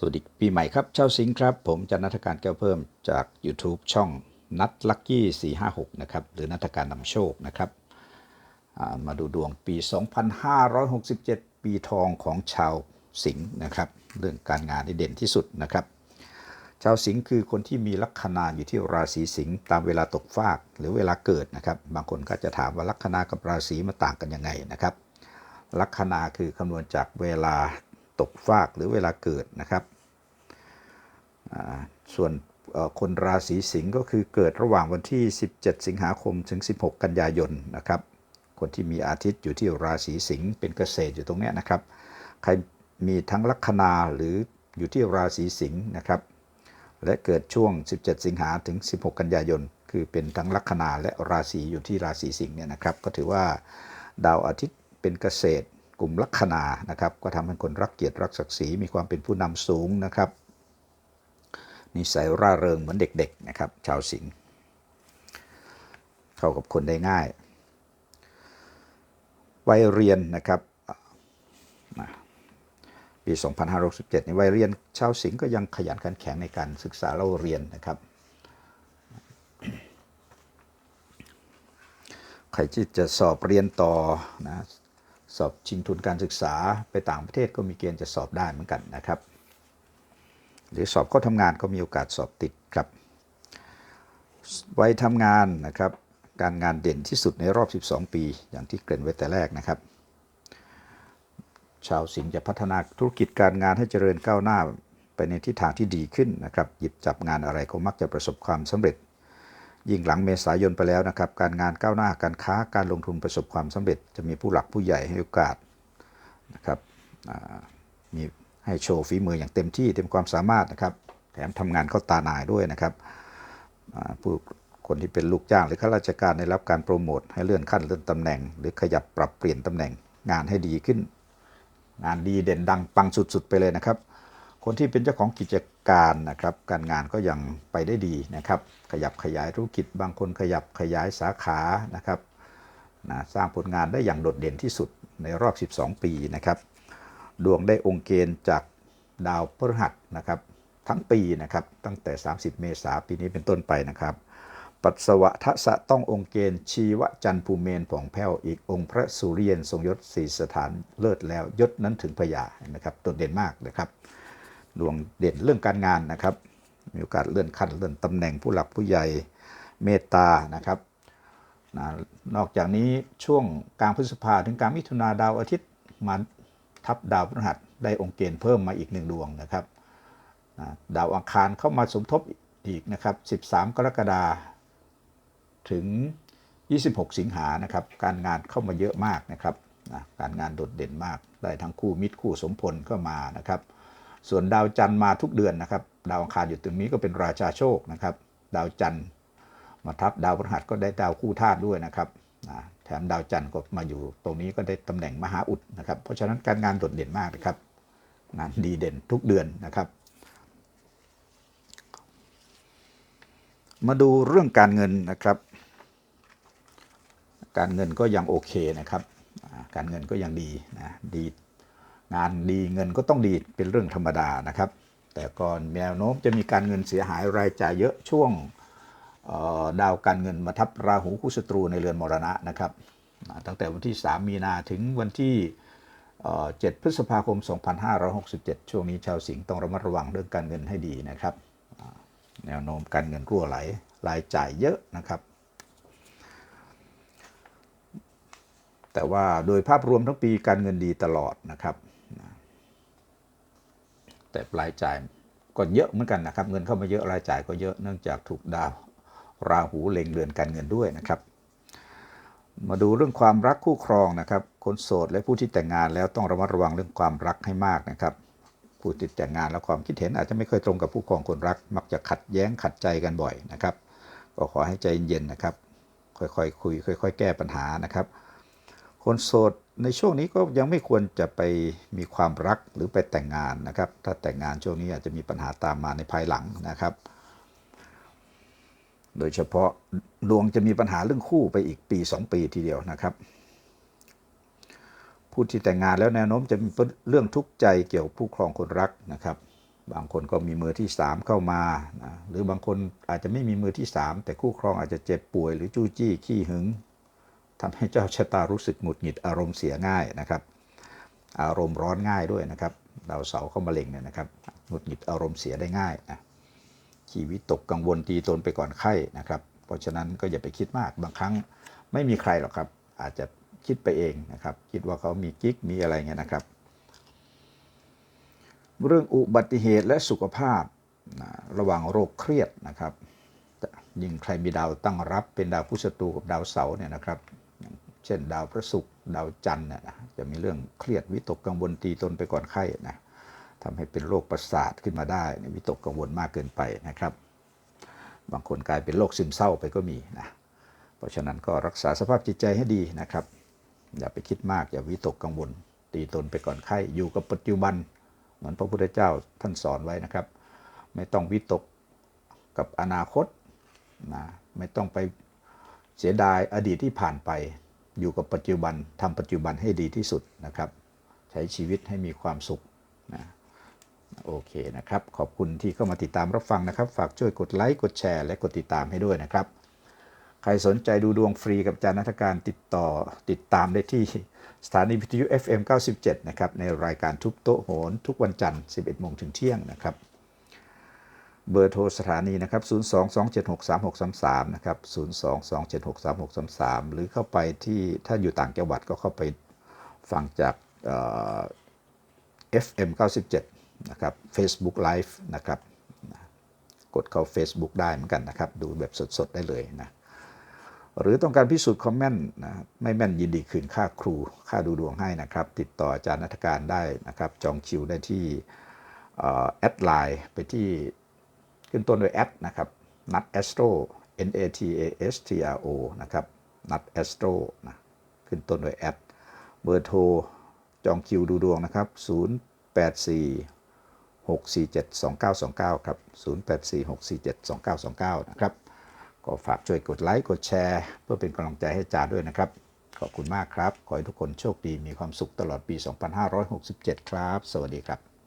สวัสดีปีใหม่ครับเจ้าสิงห์ครับ ผมจันนัทการแก้วเพิ่มจาก YouTube ช่องนัดลักกี้456 นะครับ หรือนัทการนำโชคนะครับมาดูดวงปี 2567 ปีทองของชาวสิงห์นะครับ เรื่องการงานที่เด่นที่สุดนะครับ ชาวสิงห์คือคนที่มีลัคนาอยู่ที่ราศีสิงห์ตามเวลาตกฟากหรือเวลาเกิดนะครับ บางคนก็จะถามว่าลัคนากับราศีมันต่างกันยังไงนะครับลัคนาคือคำนวณจากเวลา ตกฟากหรือเวลาเกิดนะครับ ส่วนคนราศีสิงห์ก็คือเกิดระหว่างวันที่ 17 สิงหาคมถึง 16 กันยายนนะครับ คนที่มีอาทิตย์อยู่ที่ราศีสิงห์เป็นเกษตรอยู่ตรงนี้นะครับ ใครมีทั้งลัคนาหรืออยู่ที่ราศีสิงห์นะครับ และเกิดช่วง 17 สิงหาถึง 16 กันยายน คือเป็นทั้งลัคนาและราศีอยู่ที่ราศีสิงห์เนี่ยนะครับ ก็ถือว่าดาวอาทิตย์เป็นเกษตร กลุ่มลัคนานะครับ ก็ทำให้คนรักเกียรติรักศักดิ์ศรีมีความเป็นผู้นำสูงนะครับนิสัยร่าเริงเหมือนเด็กๆนะครับ ชาวสิงห์เข้ากับคนได้ง่ายวัยเรียนนะครับอ่าปี 2567ในวัยเรียนชาวสิงห์ก็ยังขยันขันแข็งในการศึกษาเล่าเรียนนะครับ ใครที่จะสอบเรียนต่อนะ สอบชิงทุนการศึกษาไปต่างประเทศก็มีเกณฑ์จะสอบได้เหมือนกันนะครับ หรือสอบเข้าทำงานก็มีโอกาสสอบติดครับไวัยทำงานนะครับ การงานเด่นที่สุดในรอบ 12 ปี อย่างที่เกริ่นไว้แต่แรกนะครับ ชาวสิงห์จะพัฒนาธุรกิจการงานให้เจริญก้าวหน้าไปในทิศทางที่ดีขึ้นนะครับ หยิบจับงานอะไรก็มักจะประสบความสำเร็จ ยิ่งหลังเมษายนไปแล้วนะครับการงานก้าวหน้าการค้าการลงทุนประสบความสำเร็จ จะมีผู้หลักผู้ใหญ่ให้โอกาสนะครับมีให้โชว์ฝีมืออย่างเต็มที่เต็มความสามารถนะครับแถมทำงานเข้าตาหนายด้วยนะครับผู้คนที่เป็นลูกจ้างหรือข้าราชการได้รับการโปรโมทให้เลื่อนขั้นเลื่อนตำแหน่ง หรือขยับปรับเปลี่ยนตำแหน่งงานให้ดีขึ้น งานดีเด่นดังปังสุดๆ ไปเลยนะครับ คนที่เป็นเจ้าของกิจ การนะครับการงานก็ยังไปได้ดีนะครับ ขยับขยายธุรกิจบางคนขยับขยายสาขานะครับนะสร้างผลงานได้อย่างโดดเด่นที่สุดในรอบ 12 ปีนะครับดวงได้องค์เกณฑ์จากดาวพฤหัสนะครับทั้งปีนะครับตั้งแต่ 30 เมษายนปีนี้เป็นต้นไปนะครับ ปัสสวะทะสะต้ององค์เกณฑ์ชีวจันทร์ภูเมนผ่องแผ้วอีกองค์พระสุริเยนทรงยศสี่สถานเลิศแล้วยศนั้นถึงพญาเห็นไหมครับโดดเด่นมากนะครับ ดวงเด่นเรื่องการงานนะครับ มีโอกาสเลื่อนขั้นเลื่อนตำแหน่งผู้หลักผู้ใหญ่เมตตานะครับนะนอกจากนี้ช่วงกลางพฤษภาถึงกลางมิถุนาดาวอาทิตย์มาทับดาวพฤหัสได้องค์เกณฑ์เพิ่มมาอีกหนึ่งดวงนะครับนะดาวอังคารเข้ามาสมทบอีกนะครับ 13 กรกฎาคมถึง 26 สิงหานะครับ การงานเข้ามาเยอะมากนะครับนะการงานโดดเด่นมาก ได้ทั้งคู่มิตรคู่สมพลก็มานะครับ ส่วนดาวจันทร์มาทุกเดือนนะครับ ดาวอังคารอยู่ตรงนี้ก็เป็นราชาโชคนะครับ ดาวจันทร์มาทับดาวพฤหัสก็ได้ดาวคู่ธาตุด้วยนะครับแถมดาวจันทร์ก็มาอยู่ตรงนี้ก็ได้ตำแหน่งมหาอุดนะครับ เพราะฉะนั้นการงานโดดเด่นมากนะครับงานดีเด่นทุกเดือนนะครับ มาดูเรื่องการเงินนะครับ การเงินก็ยังโอเคนะครับ การเงินก็ยังดีนะดี งานดีเงินก็ต้องดีเป็นเรื่องธรรมดานะครับ แต่ก่อนแนวโน้มจะมีการเงินเสียหายรายจ่ายเยอะช่วงดาวการเงินมาทับราหูคู่ศัตรูในเรือนมรณะนะครับ ตั้งแต่วันที่ 3 มีนาถึงวันที่ 7 พฤษภาคม 2567 ช่วงนี้ชาวสิงห์ต้องระมัดระวังเรื่องการเงินให้ดีนะครับ แนวโน้มการเงินรั่วไหลรายจ่ายเยอะนะครับแต่ว่าโดยภาพรวมทั้งปีการเงินดีตลอดนะครับ แต่รายจ่ายก็เยอะเหมือนกันนะครับ เงินเข้ามาเยอะรายจ่ายก็เยอะเนื่องจากถูกดาวราหูเล็งเรือนการเงินด้วยนะครับ มาดูเรื่องความรักคู่ครองนะครับ คนโสดและผู้ที่แต่งงานแล้วต้องระมัดระวังเรื่องความรักให้มากนะครับ ผู้ที่แต่งงานแล้วความคิดเห็นอาจจะไม่เคยตรงกับผู้ครองคนรัก มักจะขัดแย้งขัดใจกันบ่อยนะครับ ก็ขอให้ใจเย็นๆนะครับ ค่อยๆคคุย ค่อย ๆ แก้ปัญหานะครับ คนโสด ในช่วงนี้ก็ยังไม่ควรจะไปมีความรักหรือไปแต่งงานนะครับ ถ้าแต่งงานช่วงนี้อาจจะมีปัญหาตามมาในภายหลังนะครับ โดยเฉพาะดวงจะมีปัญหาเรื่องคู่ไปอีกปี 2 ปีทีเดียวนะครับ ผู้ที่แต่งงานแล้วแนวโน้มจะมีเรื่องทุกข์ใจเกี่ยวกับผู้ครองคนรักนะครับ บางคนก็มีมือที่ 3 เข้ามานะหรือบางคนอาจจะไม่มีมือที่ 3 แต่คู่ครองอาจจะเจ็บป่วย หรือจู้จี้ขี้หึง ทำให้เจ้าชะตารู้สึกหงุดหงิดอารมณ์เสียง่ายนะครับ อารมณ์ร้อนง่ายด้วยนะครับดาวเสาร์เข้ามาเล็งเนี่ยนะครับหงุดหงิดอารมณ์เสียได้ง่ายนะชีวิตตกกังวลตีตนไปก่อนไข้นะครับ เพราะฉะนั้นก็อย่าไปคิดมากบางครั้งไม่มีใครหรอกครับ อาจจะคิดไปเองนะครับ คิดว่าเขามีกิ๊กมีอะไรเงี้ยนะครับ เรื่องอุบัติเหตุและสุขภาพนะระหว่างโรคเครียดนะครับยิ่งใครมีดาวตั้งรับเป็นดาวพุธศัตรูกับดาวเสาร์เนี่ยนะครับ เช่น ดาวพระศุกร์ดาวจันทร์เนี่ยนะจะมีเรื่องเครียดวิตกกังวลตีตนไปก่อนไข้นะทำให้เป็นโรคประสาทขึ้นมาได้นะวิตกกังวลมากเกินไปนะครับ บางคนกลายเป็นโรคซึมเศร้าไปก็มีนะเพราะฉะนั้นก็รักษาสภาพจิตใจให้ดีนะครับ อย่าไปคิดมากอย่าวิตกกังวล ตีตนไปก่อนไข้อยู่กับปัจจุบัน เหมือนพระพุทธเจ้าท่านสอนไว้นะครับ ไม่ต้องวิตกกับอนาคตนะไม่ต้องไปเสียดายอดีตที่ผ่านไป อยู่กับปัจจุบันทำปัจจุบันให้ดีที่สุดนะครับ ใช้ชีวิตให้มีความสุขนะโอเคนะครับ ขอบคุณที่เข้ามาติดตามรับฟังนะครับ ฝากช่วยกดไลค์กดแชร์ และกดติดตามให้ด้วยนะครับ ใครสนใจดูดวงฟรีกับอาจารย์นัฐการติดต่อติดตามได้ที่สถานีวิทยุ FM 97 นะครับ ในรายการทุบโต๊ะโหน ทุกวันจันทร์ 11โมงถึงเที่ยงนะครับ เบอร์โทรสถานีนะครับ 022763633 นะครับ 022763633 หรือเข้าไปที่ถ้าอยู่ต่างจังหวัดก็เข้าไปฟังจากเอ่อ FM 97 นะครับ Facebook Live นะครับ กดเข้า Facebook ได้เหมือนกันนะครับ ดูแบบสดๆ ได้เลยนะ หรือต้องการพิสูจน์คอมเมนต์นะไม่แม่นยินดีคืนค่าครู ค่าดูดวงให้นะครับ ติดต่ออาจารย์นัฐการได้นะครับ จองคิวได้ที่แอดไลน์ไปที่ ขึ้นต้นด้วยแอดนะครับนัดแอสโตร N A T A S T R O นะครับนัดแอสโตรนะขึ้นต้นด้วยแอดเบอร์โทรจองคิวดูดวงนะครับ 084 647 2929 ครับ 084 647 2929 นะครับ ก็ฝากช่วยกดไลค์ กดแชร์ เพื่อเป็นกำลังใจให้อาจาด้วยนะครับ ขอบคุณมากครับ ขอให้ทุกคนโชคดี มีความสุขตลอดปี 2567 ครับ สวัสดีครับ